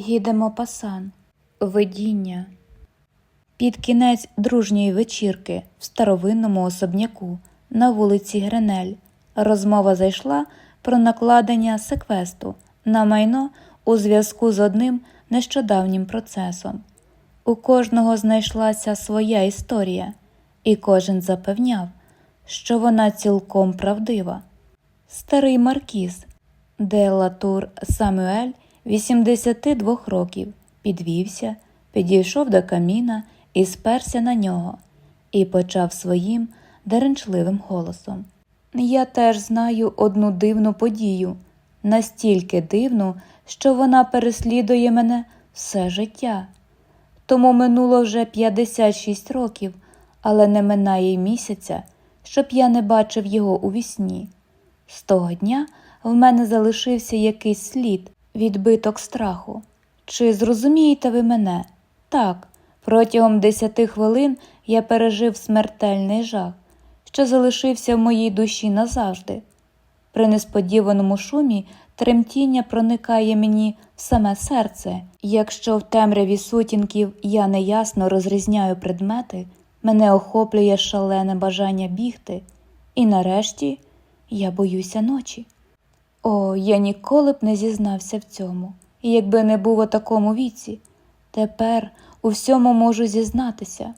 Гідемо пасан, видіння. Під кінець дружньої вечірки в старовинному особняку на вулиці Гренель розмова зайшла про накладення секвесту на майно у зв'язку з одним нещодавнім процесом. У кожного знайшлася своя історія, і кожен запевняв, що вона цілком правдива. Старий маркіз де Латур Самюель 82 років підвівся, підійшов до каміна і сперся на нього, і почав своїм деренчливим голосом. Я теж знаю одну дивну подію, настільки дивну, що вона переслідує мене все життя. Тому минуло вже 56 років, але не минає й місяця, щоб я не бачив його у вісні. З того дня в мене залишився якийсь слід, відбиток страху. Чи зрозумієте ви мене? Так, протягом десяти хвилин я пережив смертельний жах, що залишився в моїй душі назавжди. При несподіваному шумі тремтіння проникає мені в саме серце. Якщо в темряві сутінків я неясно розрізняю предмети, мене охоплює шалене бажання бігти, і нарешті я боюся ночі. О, я ніколи б не зізнався в цьому, і якби не був у такому віці, тепер у всьому можу зізнатися.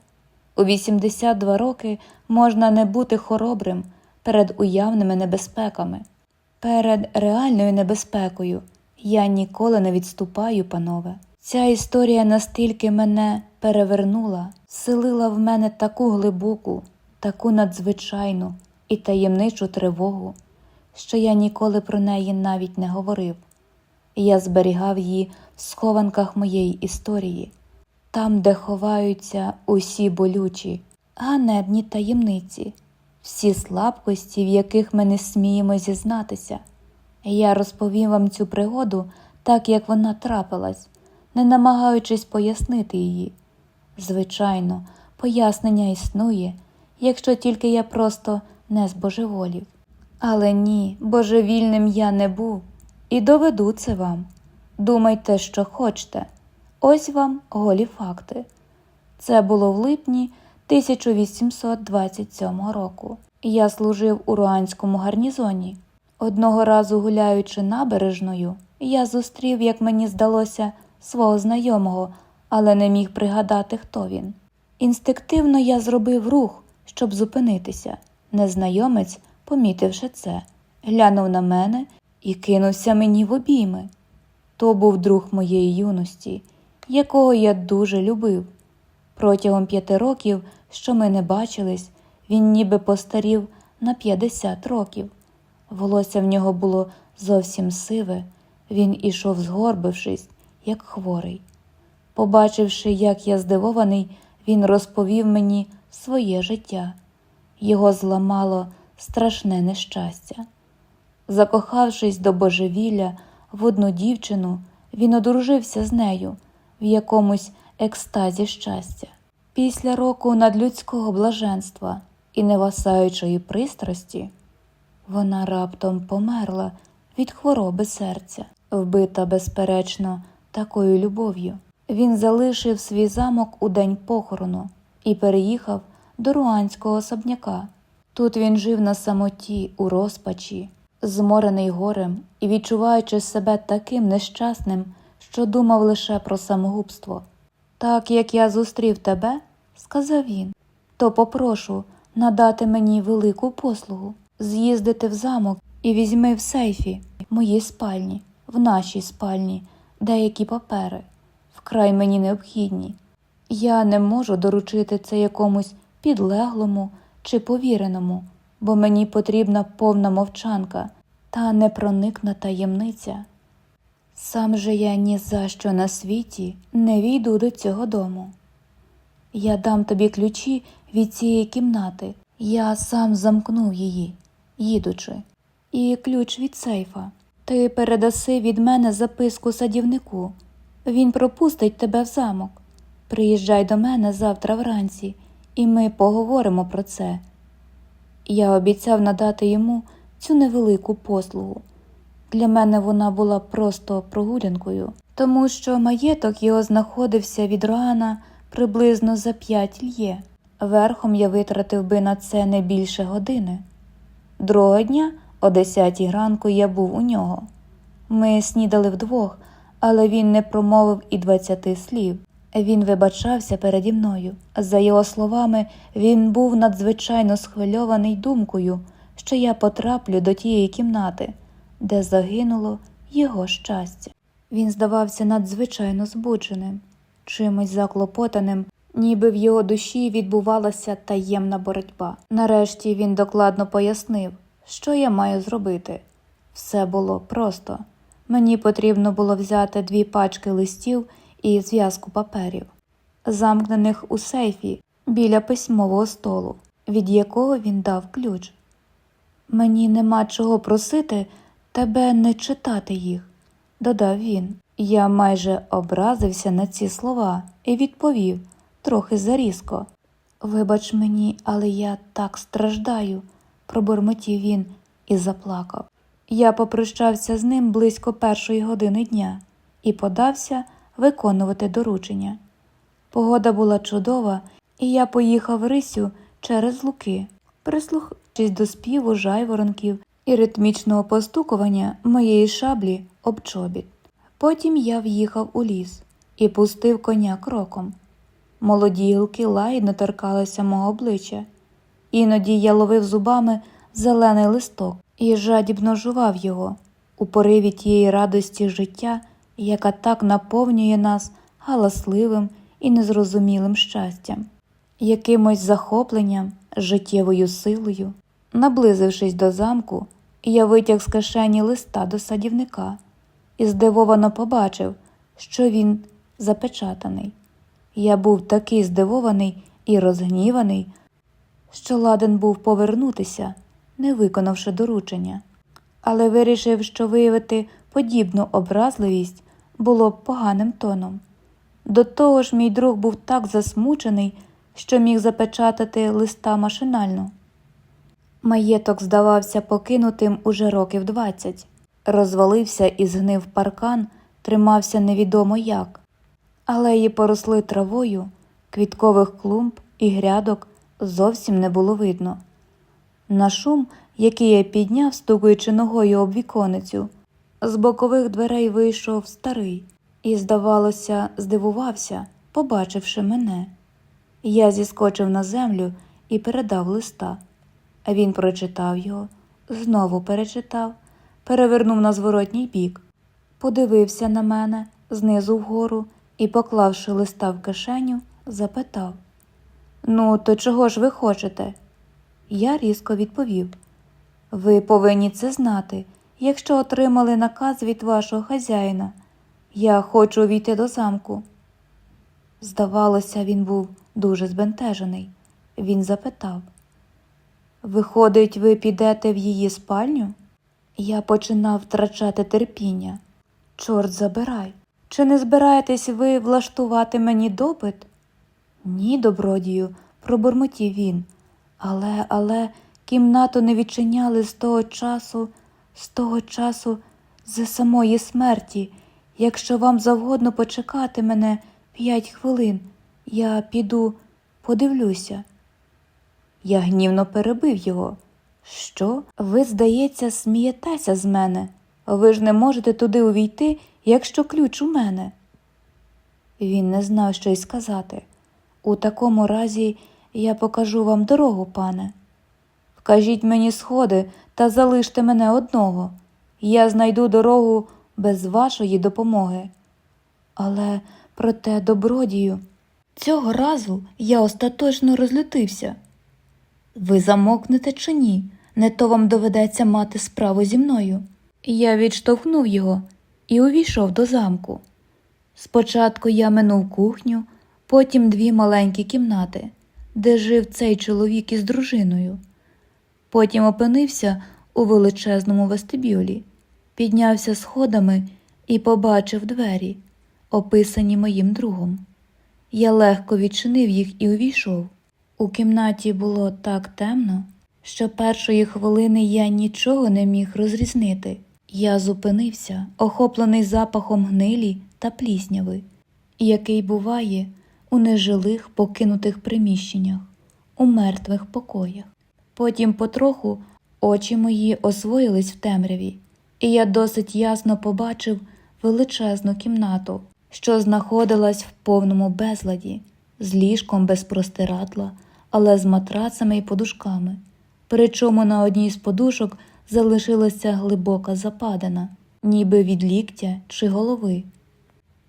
У 82 роки можна не бути хоробрим перед уявними небезпеками. Перед реальною небезпекою я ніколи не відступаю, панове. Ця історія настільки мене перевернула, селила в мене таку глибоку, таку надзвичайну і таємничу тривогу, що я ніколи про неї навіть не говорив. Я зберігав її в схованках моєї історії, там, де ховаються усі болючі, ганебні таємниці, всі слабкості, в яких ми не сміємо зізнатися. Я розповім вам цю пригоду так, як вона трапилась, не намагаючись пояснити її. Звичайно, пояснення існує, якщо тільки я просто не збожеволів. Але ні, божевільним я не був, і доведу це вам. Думайте, що хочете. Ось вам голі факти. Це було в липні 1827 року. Я служив у руанському гарнізоні. Одного разу гуляючи набережною, я зустрів, як мені здалося, свого знайомого, але не міг пригадати, хто він. Інстинктивно я зробив рух, щоб зупинитися. Незнайомець, помітивши це, глянув на мене і кинувся мені в обійми. То був друг моєї юності, якого я дуже любив. Протягом п'яти років, що ми не бачились, він ніби постарів на 50 років. Волосся в нього було зовсім сиве, він ішов згорбившись, як хворий. Побачивши, як я здивований, він розповів мені своє життя. Його зламало страшне нещастя. Закохавшись до божевілля в одну дівчину, він одружився з нею в якомусь екстазі щастя. Після року надлюдського блаженства і невасаючої пристрасті вона раптом померла від хвороби серця, вбита, безперечно, такою любов'ю. Він залишив свій замок у день похорону і переїхав до руанського особняка. Тут він жив на самоті, у розпачі, зморений горем і відчуваючи себе таким нещасним, що думав лише про самогубство. Так як я зустрів тебе, сказав він, то попрошу надати мені велику послугу, з'їздити в замок і візьми в сейфі моїй спальні, в нашій спальні, деякі папери, вкрай мені необхідні. Я не можу доручити це якомусь підлеглому чи повіреному, бо мені потрібна повна мовчанка та непроникна таємниця. Сам же я ні за що на світі не війду до цього дому. Я дам тобі ключі від цієї кімнати, я сам замкнув її, їдучи, і ключ від сейфа. Ти передаси від мене записку садівнику. Він пропустить тебе в замок. Приїжджай до мене завтра вранці, і ми поговоримо про це. Я обіцяв надати йому цю невелику послугу. Для мене вона була просто прогулянкою, тому що маєток його знаходився від Роана приблизно за п'ять льє. Верхом я витратив би на це не більше години. Другого дня, о десятій ранку, я був у нього. Ми снідали вдвох, але він не промовив і двадцяти слів. Він вибачався переді мною. За його словами, він був надзвичайно схвильований думкою, що я потраплю до тієї кімнати, де загинуло його щастя. Він здавався надзвичайно збудженим, чимось заклопотаним, ніби в його душі відбувалася таємна боротьба. Нарешті він докладно пояснив, що я маю зробити. Все було просто. Мені потрібно було взяти дві пачки листів і зв'язку паперів, замкнених у сейфі біля письмового столу, від якого він дав ключ. Мені нема чого просити тебе не читати їх, додав він. Я майже образився на ці слова і відповів трохи зарізко. Вибач мені, але я так страждаю, пробурмотів він і заплакав. Я попрощався з ним близько першої години дня і подався виконувати доручення. Погода була чудова, і я поїхав рисю через луки, прислухаючись до співу жайворонків і ритмічного постукування моєї шаблі об чобіт. Потім я в'їхав у ліс і пустив коня кроком. Молоді гілки лагідно торкалися мого обличчя. Іноді я ловив зубами зелений листок і жадібно жував його у пориві тієї радості життя, яка так наповнює нас галасливим і незрозумілим щастям, якимось захопленням, життєвою силою. Наблизившись до замку, я витяг з кишені листа до садівника і здивовано побачив, що він запечатаний. Я був такий здивований і розгніваний, що ладен був повернутися, не виконавши доручення, але вирішив, що виявити подібну образливість було б поганим тоном. До того ж, мій друг був так засмучений, що міг запечатати листа машинально. Маєток здавався покинутим уже років двадцять. Розвалився і згнив паркан, тримався невідомо як. Алеї поросли травою, квіткових клумб і грядок зовсім не було видно. На шум, який я підняв, стукаючи ногою об віконицю, з бокових дверей вийшов старий і, здавалося, здивувався, побачивши мене. Я зіскочив на землю і передав листа. Він прочитав його, знову перечитав, перевернув на зворотній бік, подивився на мене знизу вгору і, поклавши листа в кишеню, запитав Ну, то чого ж ви хочете? Я різко відповів Ви повинні це знати, якщо отримали наказ від вашого хазяїна. Я хочу увійти до замку. Здавалося, він був дуже збентежений. Він запитав Виходить, ви підете в її спальню? Я починав втрачати терпіння. Чорт забирай. Чи не збираєтесь ви влаштувати мені допит? Ні, добродію, пробурмотів він. Але, але кімнату не відчиняли з того часу, з того часу, з самої смерті. Якщо вам завгодно почекати мене п'ять хвилин, я піду, подивлюся. Я гнівно перебив його. Що? Ви, здається, смієтеся з мене. Ви ж не можете туди увійти, якщо ключ у мене. Він не знав, що й сказати. У такому разі я покажу вам дорогу, пане. Вкажіть мені сходи та залиште мене одного. Я знайду дорогу без вашої допомоги. Але проте добродію. Цього разу я остаточно розлютився. Ви замокнете чи ні? Не то вам доведеться мати справу зі мною. Я відштовхнув його і увійшов до замку. Спочатку я минув кухню, потім дві маленькі кімнати, де жив цей чоловік із дружиною. Потім опинився у величезному вестибюлі, піднявся сходами і побачив двері, описані моїм другом. Я легко відчинив їх і увійшов. У кімнаті було так темно, що першої хвилини я нічого не міг розрізнити. Я зупинився, охоплений запахом гнилі та плісняви, який буває у нежилих покинутих приміщеннях, у мертвих покоях. Потім потроху очі мої освоїлись в темряві, і я досить ясно побачив величезну кімнату, що знаходилась в повному безладі, з ліжком без простирадла, але з матрацами і подушками. Причому на одній з подушок залишилася глибока западина, ніби від ліктя чи голови,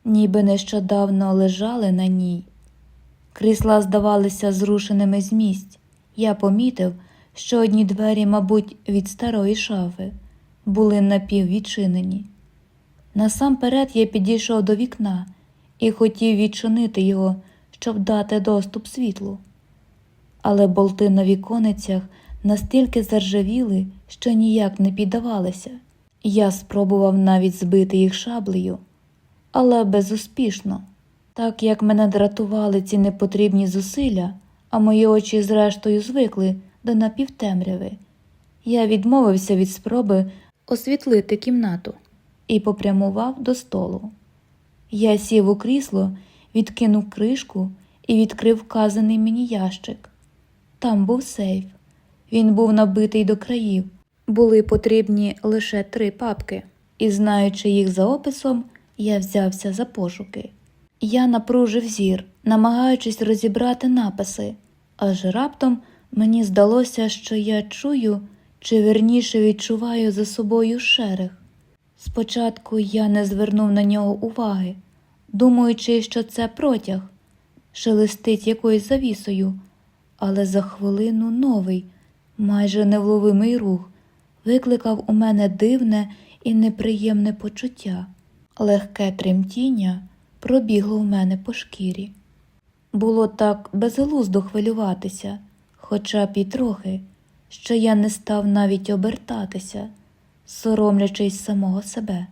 ніби нещодавно лежали на ній. Крісла здавалися зрушеними з місць. Я помітив, що одні двері, мабуть, від старої шафи, були напіввідчинені. Насамперед я підійшов до вікна і хотів відчинити його, щоб дати доступ світлу. Але болти на віконицях настільки заржавіли, що ніяк не піддавалися. Я спробував навіть збити їх шаблею, але безуспішно. Так як мене дратували ці непотрібні зусилля, а мої очі зрештою звикли до напівтемряви, я відмовився від спроби освітлити кімнату і попрямував до столу. Я сів у крісло, відкинув кришку і відкрив вказаний мені ящик. Там був сейф. Він був набитий до країв. Були потрібні лише три папки, і, знаючи їх за описом, я взявся за пошуки. Я напружив зір, намагаючись розібрати написи, аж раптом мені здалося, що я чую, чи верніше відчуваю за собою шерех. Спочатку я не звернув на нього уваги, думаючи, що це протяг, шелестить якоюсь завісою, але за хвилину новий, майже невловимий рух викликав у мене дивне і неприємне почуття. Легке тремтіння пробігло в мене по шкірі. Було так безглуздо хвилюватися, хоча б і трохи, що я не став навіть обертатися, соромлячись самого себе.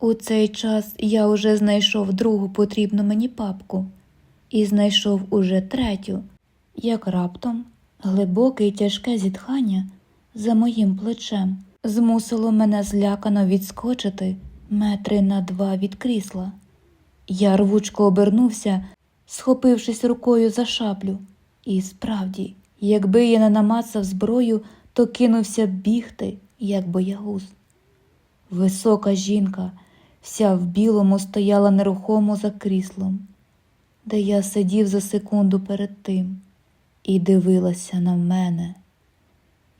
У цей час я уже знайшов другу потрібну мені папку і знайшов уже третю, як раптом глибоке й тяжке зітхання за моїм плечем змусило мене злякано відскочити метри на два від крісла. Я рвучко обернувся, схопившись рукою за шаблю. І справді, якби я не намацав зброю, то кинувся б бігти, як боягуз. Висока жінка, вся в білому, стояла нерухомо за кріслом, де я сидів за секунду перед тим і дивилася на мене.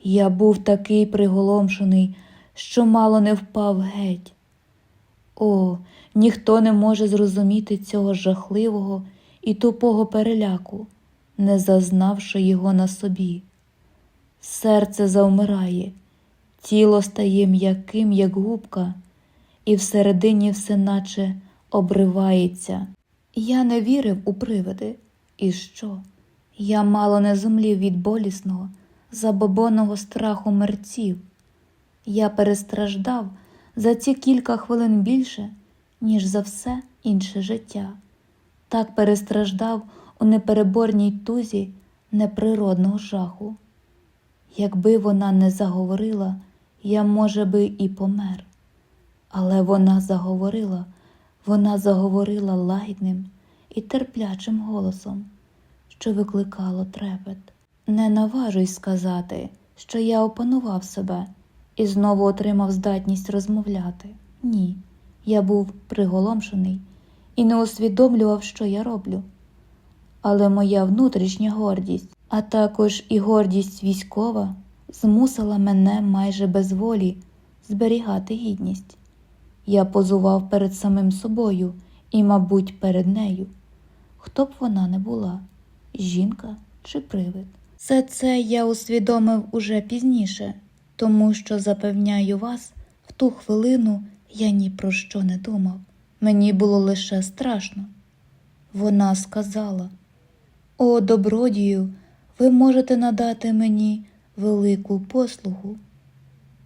Я був такий приголомшений, що мало не впав геть. О, ніхто не може зрозуміти цього жахливого і тупого переляку, не зазнавши його на собі. Серце завмирає, тіло стає м'яким, як губка, і всередині все наче обривається. Я не вірив у привиди. І що? Я мало не зумлів від болісного, забобонного страху мерців. Я перестраждав за ці кілька хвилин більше, ніж за все інше життя. Так перестраждав у непереборній тузі неприродного жаху. Якби вона не заговорила, я, може би, і помер. Але вона заговорила, вона заговорила лагідним і терплячим голосом, що викликало трепет. Не наважусь сказати, що я опанував себе і знову отримав здатність розмовляти. Ні, я був приголомшений і не усвідомлював, що я роблю. Але моя внутрішня гордість, а також і гордість військова, змусила мене майже без волі зберігати гідність. Я позував перед самим собою і, мабуть, перед нею. Хто б вона не була жінка чи привид. Все це я усвідомив уже пізніше, тому що запевняю вас, в ту хвилину я ні про що не думав. Мені було лише страшно. Вона сказала: О, добродію, ви можете надати мені велику послугу.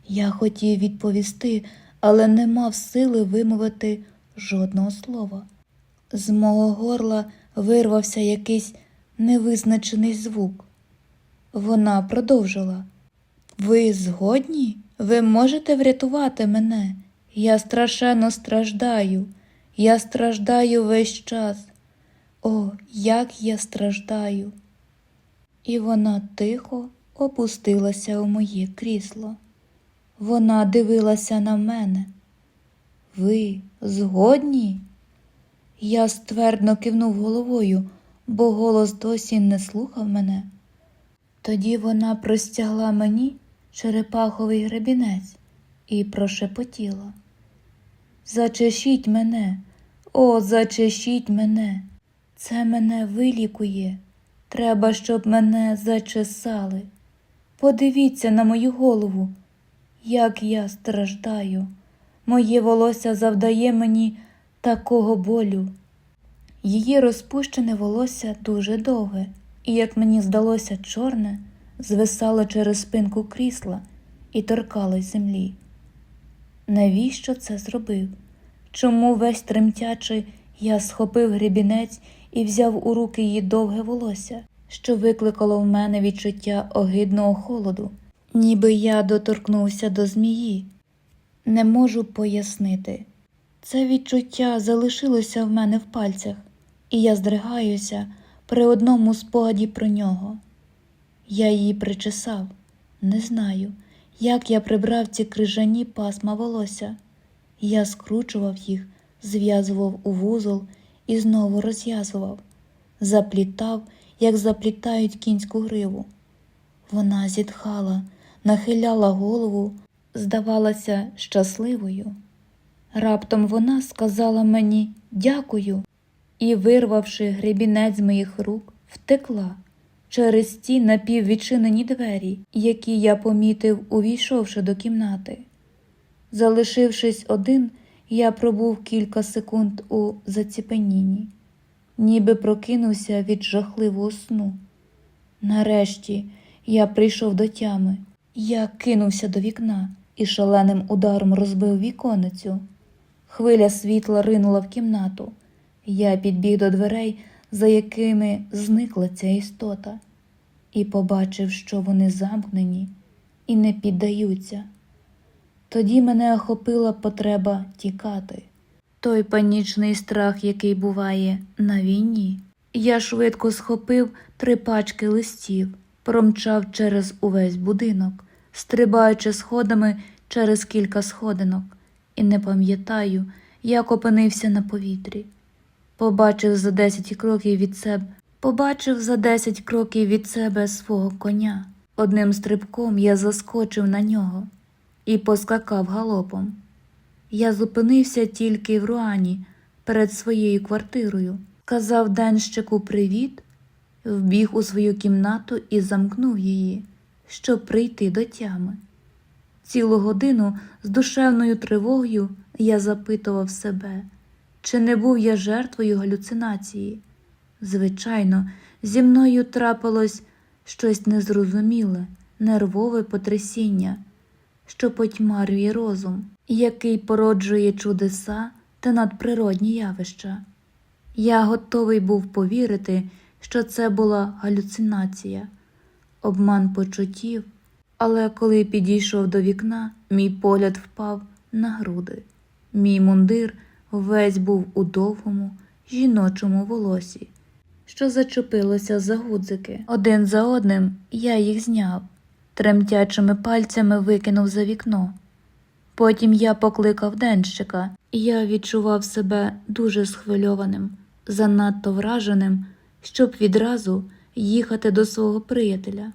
Я хотів відповісти, але не мав сили вимовити жодного слова. З мого горла вирвався якийсь невизначений звук. Вона продовжила. Ви згодні? Ви можете врятувати мене? Я страшенно страждаю. Я страждаю весь час. О, як я страждаю. І вона тихо опустилася у моє крісло. Вона дивилася на мене. Ви згодні? Я ствердно кивнув головою, бо голос досі не слухав мене. Тоді вона простягла мені черепаховий гребінець і прошепотіла. Зачешіть мене, о, зачешіть мене. Це мене вилікує. Треба, щоб мене зачесали. Подивіться на мою голову, як я страждаю. Моє волосся завдає мені такого болю. Її розпущене волосся дуже довге, і, як мені здалося, чорне, звисало через спинку крісла і торкалось землі. Навіщо це зробив? Чому весь тремтячи я схопив гребінець і взяв у руки її довге волосся, що викликало в мене відчуття огидного холоду, ніби я доторкнувся до змії. Не можу пояснити. Це відчуття залишилося в мене в пальцях, і я здригаюся при одному спогаді про нього. Я її причесав, не знаю, як я прибрав ці крижані пасма волосся. Я скручував їх, зв'язував у вузол і знову розв'язував, заплітав, як заплітають кінську гриву. Вона зітхала, нахиляла голову, здавалася щасливою. Раптом вона сказала мені дякую і, вирвавши гребінець з моїх рук, втекла через ті напіввідчинені двері, які я помітив, увійшовши до кімнати. Залишившись один, я пробув кілька секунд у заціпенінні, ніби прокинувся від жахливого сну. Нарешті я прийшов до тями. Я кинувся до вікна і шаленим ударом розбив віконицю. Хвиля світла ринула в кімнату. Я підбіг до дверей, за якими зникла ця істота, і побачив, що вони замкнені і не піддаються. Тоді мене охопила потреба тікати. Той панічний страх, який буває на війні. Я швидко схопив три пачки листів, промчав через увесь будинок, стрибаючи сходами через кілька сходинок, і не пам'ятаю, як опинився на повітрі. Побачив за десять кроків від себе, побачив за десять кроків від себе свого коня. Одним стрибком я заскочив на нього і поскакав галопом. Я зупинився тільки в Руані перед своєю квартирою, казав денщику привіт, вбіг у свою кімнату і замкнув її, щоб прийти до тями. Цілу годину з душевною тривогою я запитував себе, чи не був я жертвою галюцинації. Звичайно, зі мною трапилось щось незрозуміле, нервове потрясіння, що потьмарює розум, який породжує чудеса та надприродні явища. Я готовий був повірити, що це була галюцинація, обман почуттів, але коли підійшов до вікна, мій погляд впав на груди. Мій мундир весь був у довгому жіночому волосі, що зачепилося за гудзики. Один за одним я їх зняв, тремтячими пальцями викинув за вікно. Потім я покликав денщика, і я відчував себе дуже схвильованим, занадто враженим, щоб відразу їхати до свого приятеля.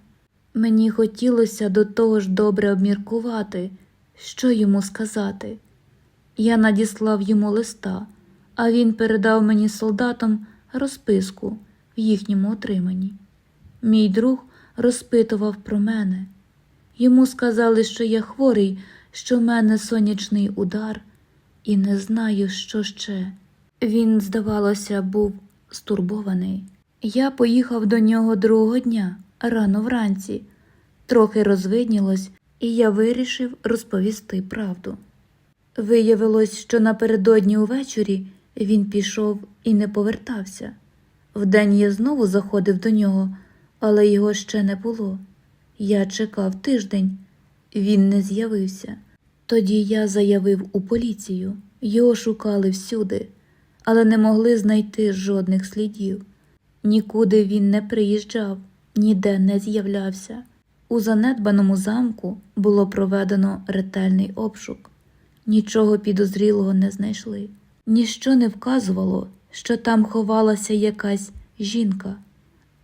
Мені хотілося до того ж добре обміркувати, що йому сказати. Я надіслав йому листа, а він передав мені солдатам розписку в їхньому отриманні. Мій друг розпитував про мене. Йому сказали, що я хворий, що в мене сонячний удар, і не знаю, що ще. Він, здавалося, був стурбований. Я поїхав до нього другого дня, рано вранці. Трохи розвиднілось, і я вирішив розповісти правду. Виявилось, що напередодні увечері він пішов і не повертався. Вдень я знову заходив до нього, але його ще не було. Я чекав тиждень, він не з'явився. Тоді я заявив у поліцію, його шукали всюди. але не могли знайти жодних слідів. Нікуди він не приїжджав, ніде не з'являвся. У занедбаному замку було проведено ретельний обшук. Нічого підозрілого не знайшли. Ніщо не вказувало, що там ховалася якась жінка.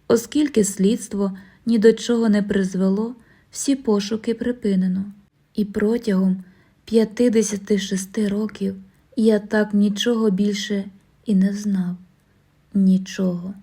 Оскільки слідство ні до чого не призвело, всі пошуки припинено. І протягом 56 років я так нічого більше і не знав. Нічого.